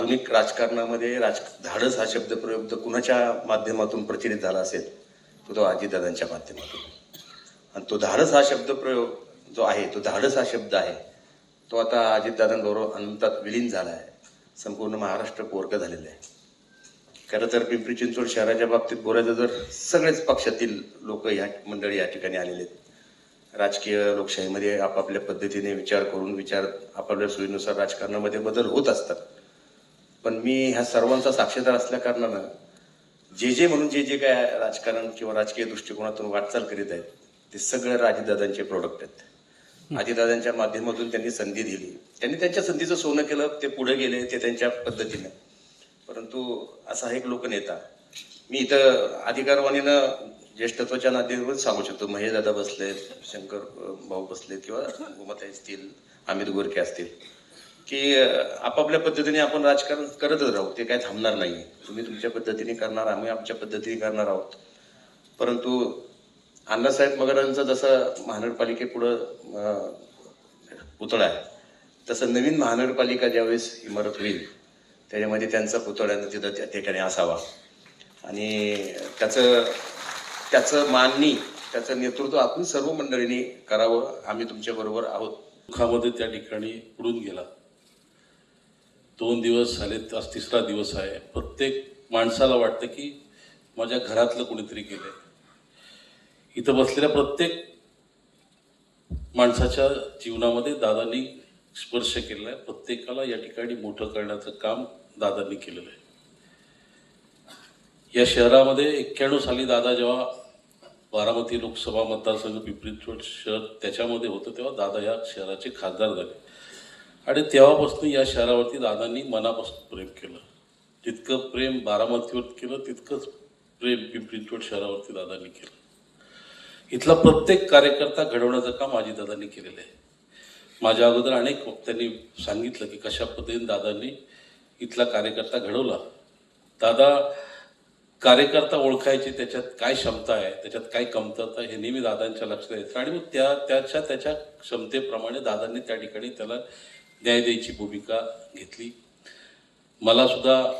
आधुनिक राजकारणामध्ये राज धाडस हा शब्दप्रयोग तर कुणाच्या माध्यमातून प्रचलित झाला असेल? तो तो अजितदादांच्या माध्यमातून. आणि तो धाडस हा शब्दप्रयोग जो आहे तो धाडस हा शब्द आहे तो आता अजितदादांबरोबर अनंतात विलीन झाला आहे. संपूर्ण महाराष्ट्र कोरकं झालेलं आहे. खरं तर पिंपरी चिंचवड शहराच्या बाबतीत बोलायचं जर सगळेच पक्षातील लोक या मंडळी या ठिकाणी आलेले आहेत. राजकीय लोकशाहीमध्ये आपापल्या पद्धतीने विचार करून विचार आपापल्या सोयीनुसार राजकारणामध्ये बदल होत असतात. पण मी ह्या सर्वांचा साक्षीदार असल्या कारणानं जे जे म्हणून जे जे काय राजकारण किंवा राजकीय दृष्टिकोनातून वाटचाल करीत आहेत ते सगळं राजदादांचे प्रोडक्ट आहेत. आजीदादांच्या माध्यमातून त्यांनी संधी दिली. त्यांनी त्यांच्या संधीचं सोनं केलं ते पुढे गेले ते त्यांच्या पद्धतीने. परंतु असा एक लोकनेता. मी इथं अधिकारवाणीनं ज्येष्ठत्वाच्या नात्यावरून सांगू शकतो. महेश दादा बसलेत शंकर भाऊ बसलेत किंवा गोमाता असतील अमित गोरखे असतील. की आपापल्या पद्धतीने आपण राजकारण करतच राहू. ते काय थांबणार नाही. तुम्ही तुमच्या पद्धतीने करणार आम्ही आमच्या पद्धतीने करणार आहोत. परंतु अण्णासाहेब मगरांचा जसं महानगरपालिकेपुढं पुतळा आहे तसं नवीन महानगरपालिका ज्यावेळेस इमारत होईल त्याच्यामध्ये त्यांचा पुतळ्यानं तिथं त्या ठिकाणी असावा. आणि त्याचं त्याचं मानणी त्याचं नेतृत्व आपण सर्व मंडळींनी करावं. आम्ही तुमच्याबरोबर आहोत. दुःखामध्ये त्या ठिकाणी उडून गेला. दोन दिवस झाले आज तिसरा दिवस आहे. प्रत्येक माणसाला वाटतं की माझ्या घरातलं कोणीतरी गेलंय. इथं बसलेल्या प्रत्येक माणसाच्या जीवनामध्ये दादांनी स्पर्श केलेला आहे. प्रत्येकाला या ठिकाणी मोठं करण्याचं काम दादांनी केलेलं आहे. या शहरामध्ये एक्क्याण्णव साली दादा जेव्हा बारामती लोकसभा मतदारसंघ पिंपरी शहर त्याच्यामध्ये होतं तेव्हा दादा या शहराचे खासदार झाले. आणि तेव्हापासून या शहरावरती दादांनी मनापासून प्रेम केलं. जितकं प्रेम बारामतीवर केलं तितकंच प्रेम पिंपरी शहरावरती दादांनी केलं. इथला प्रत्येक कार्यकर्ता घडवण्याचं काम दादांनी केलेलं आहे. माझ्या अगोदर अनेक त्यांनी सांगितलं की कशा पद्धतीने दादांनी इथला कार्यकर्ता घडवला. दादा कार्यकर्ता ओळखायची त्याच्यात काय क्षमता आहे त्याच्यात काय कमतरता हे नेहमी दादांच्या लक्षात यायचं. आणि मग त्या त्याच्या त्याच्या क्षमतेप्रमाणे दादांनी त्या ठिकाणी त्याला न्याय द्यायची भूमिका घेतली. मला सुद्धा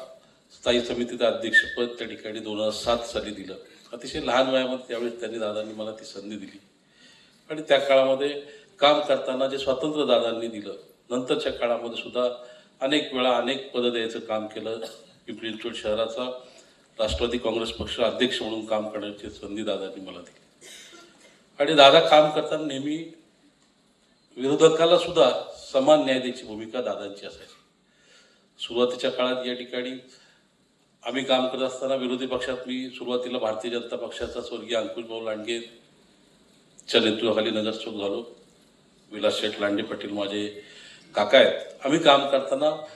स्थायी समितीचं अध्यक्षपद त्या ठिकाणी दोन हजार सात साली दिलं. अतिशय लहान वयामध्ये त्यावेळेस त्यांनी दादांनी मला ती संधी दिली. आणि त्या काळामध्ये काम करताना जे स्वातंत्र्य दादांनी दिलं नंतरच्या काळामध्ये सुद्धा अनेक वेळा अनेक पदं द्यायचं काम केलं. पिंपरी चिंचवड शहराचा राष्ट्रवादी काँग्रेस पक्ष अध्यक्ष म्हणून काम करण्याची संधी दादांनी मला दिली. आणि दादा काम करताना नेहमी विरोधकाला सुद्धा समान न्याय भूमिका दादांची असायची. सुरुवातीच्या काळात या ठिकाणी आम्ही काम करत असताना विरोधी पक्षात मी सुरुवातीला भारतीय जनता पक्षाचा स्वर्गीय अंकुशभाऊ लांडगे च्या नेतृत्वाखाली नगरसेवक झालो. विलास शेठ लांडे पाटील माझे काका आहेत. आम्ही काम करताना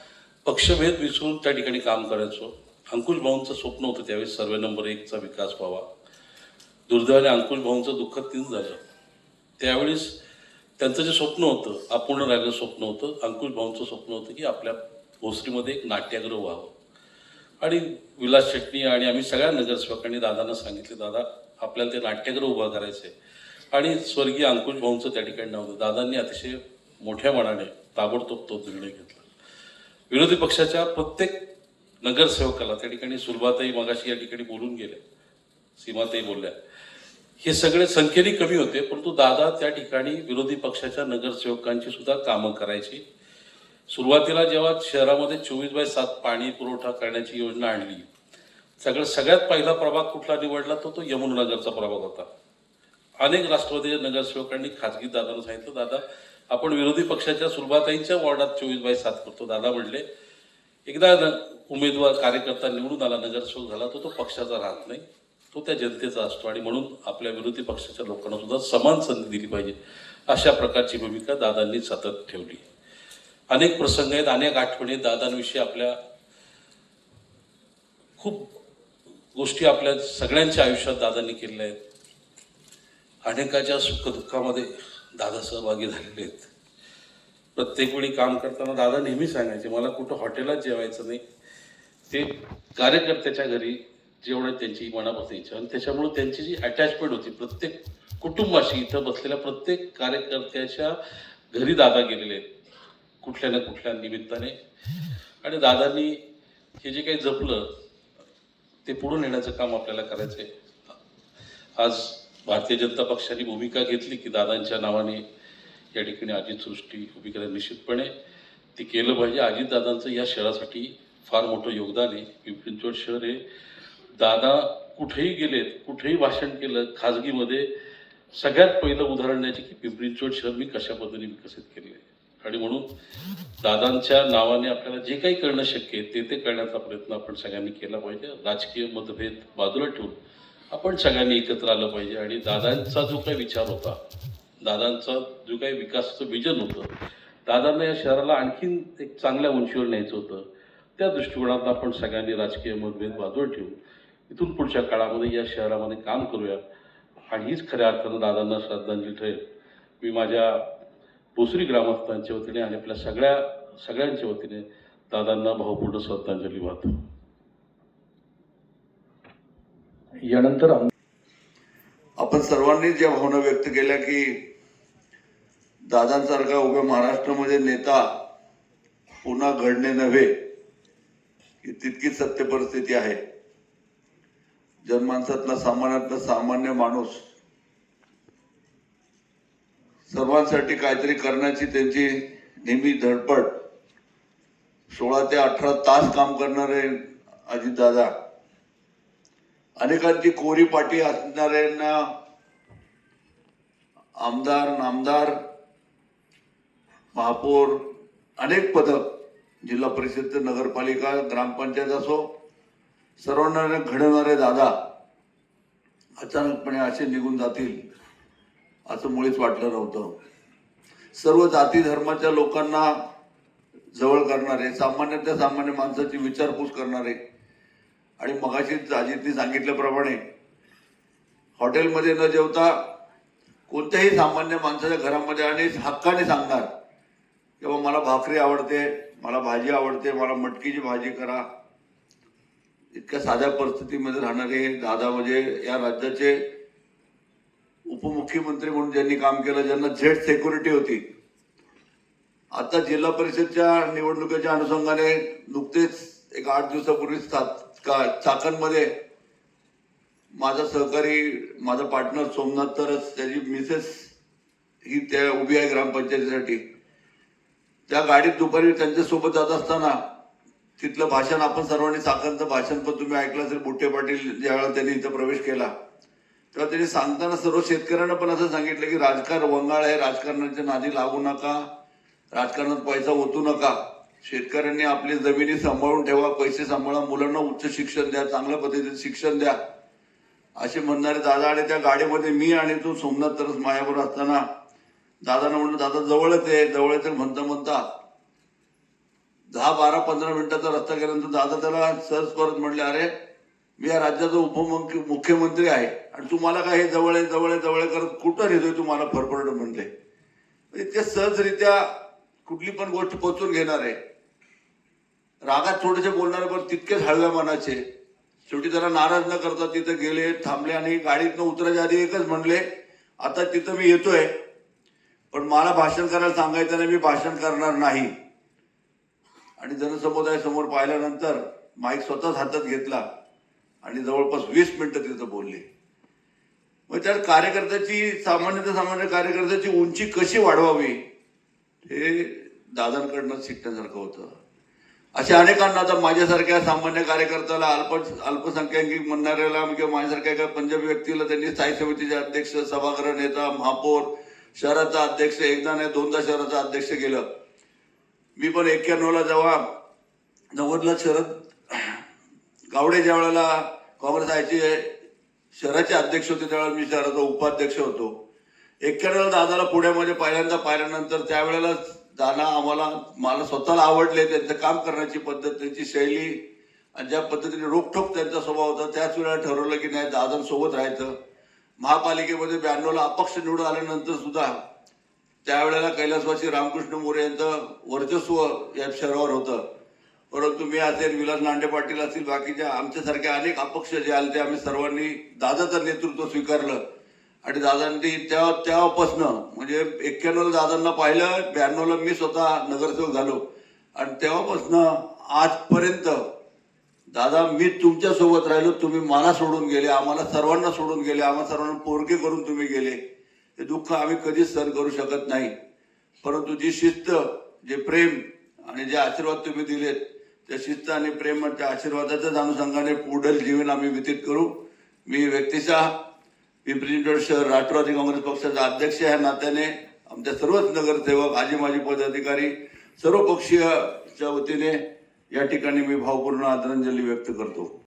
पक्षभेद विसरून त्या ठिकाणी काम करायचो. अंकुश भाऊंचं स्वप्न होतं त्यावेळेस सर्वे नंबर एकचा विकास व्हावा. दुर्दैवाने अंकुश भाऊंचं दुःख तीन झालं. त्यावेळेस त्यांचं जे स्वप्न होतं अपूर्ण राहिलेलं स्वप्न होतं अंकुश भाऊंचं स्वप्न होतं की आपल्या भोसरीमध्ये एक नाट्यगृह व्हावं. आणि विलास शेट्टी आणि आम्ही सगळ्या नगरसेवकांनी दादांना सांगितले दादा आपल्याला ते नाट्यगृह उभं करायचं आहे आणि स्वर्गीय अंकुश भाऊंचं त्या ठिकाणी नाव होतं. दादांनी अतिशय मोठ्या मनाने ताबडतोब तो निर्णय घेतला. विरोधी पक्षाच्या प्रत्येक नगरसेवकाला त्या ठिकाणी सुलभाताई मगाशी या ठिकाणी बोलून गेले सीमाताई बोलल्या. हे सगळे संख्येने कमी होते परंतु दादा त्या ठिकाणी विरोधी पक्षाच्या नगरसेवकांची सुद्धा कामं करायची. सुरुवातीला जेव्हा शहरामध्ये चोवीस बाय सात पाणी पुरवठा करण्याची योजना आणली सगळं सगळ्यात पहिला प्रभाग कुठला निवडला तो तो यमुनानगरचा प्रभाग होता. अनेक राष्ट्रवादी नगरसेवकांनी खाजगी दादाला सांगितलं दादा आपण विरोधी पक्षाच्या सुलभाताईंच्या वॉर्डात चोवीस बाय सात करतो. दादा म्हणले एकदा न- उमेदवार कार्यकर्ता निवडून आला नगरसेवक झाला तो तो पक्षाचा राहत नाही. तो त्या जनतेचा असतो आणि म्हणून आपल्या विरोधी पक्षाच्या लोकांना सुद्धा समान संधी दिली पाहिजे. अशा प्रकारची भूमिका दादांनी सतत ठेवली. अनेक प्रसंग आहेत अनेक आठवणी दादांविषयी आपल्या खूप गोष्टी आपल्या सगळ्यांच्या आयुष्यात दादांनी केलेल्या आहेत. अनेकाच्या सुखदुःखामध्ये दादा सहभागी झालेले आहेत. प्रत्येक वेळी काम करताना दादा नेहमी सांगायचे मला कुठं हॉटेलात जेवायचं नाही ते कार्यकर्त्याच्या घरी जेवढं त्यांची मनापासून इच्छा. आणि त्याच्यामुळे त्यांची जी अटॅचमेंट होती प्रत्येक कुटुंबाशी इथं बसलेल्या प्रत्येक कार्यकर्त्याच्या घरी दादा गेलेले आहेत कुठल्या ना कुठल्या निमित्ताने. आणि दादांनी हे जे काही जपलं ते पुढे नेण्याचं काम आपल्याला करायचं आहे. आज भारतीय जनता पक्षाने भूमिका घेतली की दादांच्या नावाने या ठिकाणी अजित सृष्टी उभी करायला निश्चितपणे ते केलं पाहिजे. अजितदादांचं या शहरासाठी फार मोठं योगदान आहे. पिंपरी चिंचवड शहर हे दादा कुठेही गेलेत कुठेही भाषण केलं खाजगीमध्ये सगळ्यात पहिलं उदाहरण द्यायचे की पिंपरी चिंचवड शहर मी कशा पद्धतीने विकसित केले आणि म्हणून दादांच्या नावाने आपल्याला जे काही करणं शक्य आहे ते ते करण्याचा प्रयत्न आपण सगळ्यांनी केला पाहिजे. राजकीय मतभेद बाजूला ठेवून आपण सगळ्यांनी एकत्र आलं पाहिजे. आणि दादांचा जो काही विचार होता दादांचा जो काही विकासाचं विजन होतं दादांना या शहराला आणखीन एक चांगल्या उंचीवर न्यायचं होतं त्या दृष्टिकोनातून आपण सगळ्यांनी राजकीय मतभेद बाजूला ठेवून इथून पुढच्या काळामध्ये या शहरामध्ये काम करूया. आणि हीच खऱ्या अर्थानं दादांना श्रद्धांजली ठरेल. मी माझ्या भोसरी ग्रामस्थांच्या वतीने आणि आपल्या सगळ्या सगळ्यांच्या वतीने दादांना भावपूर्ण श्रद्धांजली वाहतो. यानंतर आपण सर्वांनी ज्या भावना व्यक्त केल्या की दादांसारखा उभ्या महाराष्ट्रामध्ये नेता पुन्हा घडणे नव्हे ही तितकीच सत्य परिस्थिती आहे. जनमानसातला सामान्यातला सामान्य माणूस सर्वांसाठी काहीतरी करण्याची त्यांची नेहमी धडपड. सोळा ते अठरा तास काम करणारे अजितदादा अनेकांची कोरी पाठी असणाऱ्यांना आमदार नामदार महापौर अनेक पदक जिल्हा परिषद नगरपालिका ग्रामपंचायत असो सर्वांना घडवणारे दादा अचानकपणे असे निघून जातील असं मुळीच वाटलं नव्हतं. सर्व जाती धर्माच्या लोकांना जवळ करणारे सामान्यातल्या सामान्य माणसाची विचारपूस करणारे आणि मगाशी अजितनी सांगितल्याप्रमाणे हॉटेलमध्ये न जेवता कोणत्याही सामान्य माणसाच्या घरामध्ये आणि हक्काने सांगणार किंवा मला भाकरी आवडते मला भाजी आवडते मला मटकीची भाजी करा इतक्या साध्या परिस्थितीमध्ये राहणारे दादा म्हणजे या राज्याचे उपमुख्यमंत्री म्हणून ज्यांनी काम केलं ज्यांना झेड सेक्युरिटी होती. आता जिल्हा परिषदच्या निवडणुकीच्या अनुषंगाने नुकतेच एक आठ दिवसापूर्वी का- चाकणमध्ये माझा सहकारी माझा पार्टनर सोमनाथ तरच त्याची मिसेस ही त्या उभी आहे ग्रामपंचायतीसाठी. त्या गाडीत दुपारी त्यांच्यासोबत जात असताना तिथलं भाषण आपण सर्वांनी साखरचं भाषण पण तुम्ही ऐकलं असेल बुट्टे पाटील ज्यावेळेला त्यांनी इथं प्रवेश केला. तेव्हा त्यांनी सांगताना सर्व शेतकऱ्यांना पण असं सांगितलं की राजकारण वंगाळ आहे राजकारणाच्या नादी लागू नका राजकारणात पैसा ओतू नका. शेतकऱ्यांनी आपली जमिनी सांभाळून ठेवा पैसे सांभाळा मुलांना उच्च शिक्षण द्या चांगल्या पद्धतीचं शिक्षण द्या. असे म्हणणारे दादा आणि त्या गाडीमध्ये मी आणि तू सोमनाथ तरच मायावर असताना दादानं म्हणलं दादा जवळच आहे जवळच म्हणता म्हणता दहा बारा पंधरा मिनिटाचा रस्ता गेल्यानंतर दादा त्याला सहज परत म्हटले अरे मी या राज्याचा उपमुख्य मुख्यमंत्री आहे आणि तुम्हाला काय हे जवळ आहे जवळ आहे जवळ आहे करत कुठं नेतोय तुम्हाला मला फरफरट म्हणले ते म्हणजे सहजरित्या कुठली पण गोष्ट पोचून घेणार आहे. रागात थोडेसे बोलणारे पण तितकेच हळव्या मनाचे. शेवटी त्याला नाराज न करता तिथं गेले थांबले आणि गाडीतनं उतरायच्या आधी एकच म्हणले आता तिथं मी येतोय पण मला भाषण करायला सांगायचं नाही मी भाषण करणार नाही. आणि जनसमुदायासमोर पाहिल्यानंतर माईक स्वतःच हातात घेतला आणि जवळपास वीस मिनटं तिथं बोलले. मग त्या कार्यकर्त्याची सामान्य ते सामान्य कार्यकर्त्याची उंची कशी वाढवावी हे दादांकडनं शिकण्यासारखं होतं. अशा अनेकांना आता माझ्यासारख्या सामान्य कार्यकर्त्याला अल्प अल्पसंख्याक म्हणणाऱ्याला किंवा माझ्यासारख्या एका पंजाबी व्यक्तीला त्यांनी स्थायी समितीचे अध्यक्ष सभागृह नेता महापौर शहराचा अध्यक्ष एकदा नाही दोनदा शहराचा अध्यक्ष केलं. मी पण एक्क्याण्णवला जेव्हा नव्वदला शरद गावडे ज्या वेळेला काँग्रेस आयचे शहराचे अध्यक्ष होते त्यावेळेला मी शहराचा उपाध्यक्ष होतो. एक्क्याण्णवला दादाला पुण्यामध्ये पहिल्यांदा पाहिल्यानंतर त्यावेळेला दादा आम्हाला मला स्वतःला आवडले त्यांचं काम करण्याची पद्धत त्यांची शैली आणि ज्या पद्धतीने रोखठोक त्यांचा स्वभाव होता त्याच वेळेला ठरवलं की नाही दादांसोबत राहायचं. महापालिकेमध्ये ब्याण्णवला अपक्ष निवडून आल्यानंतर सुद्धा त्यावेळेला कैलासवासी रामकृष्ण मोरे यांचं वर्चस्व या शहरावर होतं. परंतु मी असेल विलास नांडे पाटील असतील बाकीच्या आमच्यासारखे अनेक अपक्ष जे आले ते आम्ही सर्वांनी दादाचं नेतृत्व स्वीकारलं. आणि दादांनी त्या तेव्हापासनं म्हणजे एक्क्याण्णवला दादांना पाहिलं ब्याण्णवला मी स्वतः नगरसेवक झालो. आणि तेव्हापासनं आजपर्यंत दादा मी तुमच्यासोबत राहिलो तुम्ही मला सोडून गेले आम्हाला सर्वांना सोडून गेले आम्हाला सर्वांना पोरके करून तुम्ही गेले. हे दुःख आम्ही कधीच सहन करू शकत नाही. परंतु जी शिस्त जे प्रेम आणि जे आशीर्वाद तुम्ही दिलेत त्या शिस्त आणि प्रेम आणि त्या आशीर्वादाच्याच अनुषंगाने पुढील जीवन आम्ही व्यतीत करू. मी व्यक्तिशः पिंपरी चिंचवड शहर राष्ट्रवादी काँग्रेस पक्षाचा अध्यक्ष या नात्याने. आमच्या सर्वच नगरसेवक आजी माजी पदाधिकारी सर्व पक्षीयच्या वतीने या ठिकाणी मी भावपूर्ण आदरांजली व्यक्त करतो.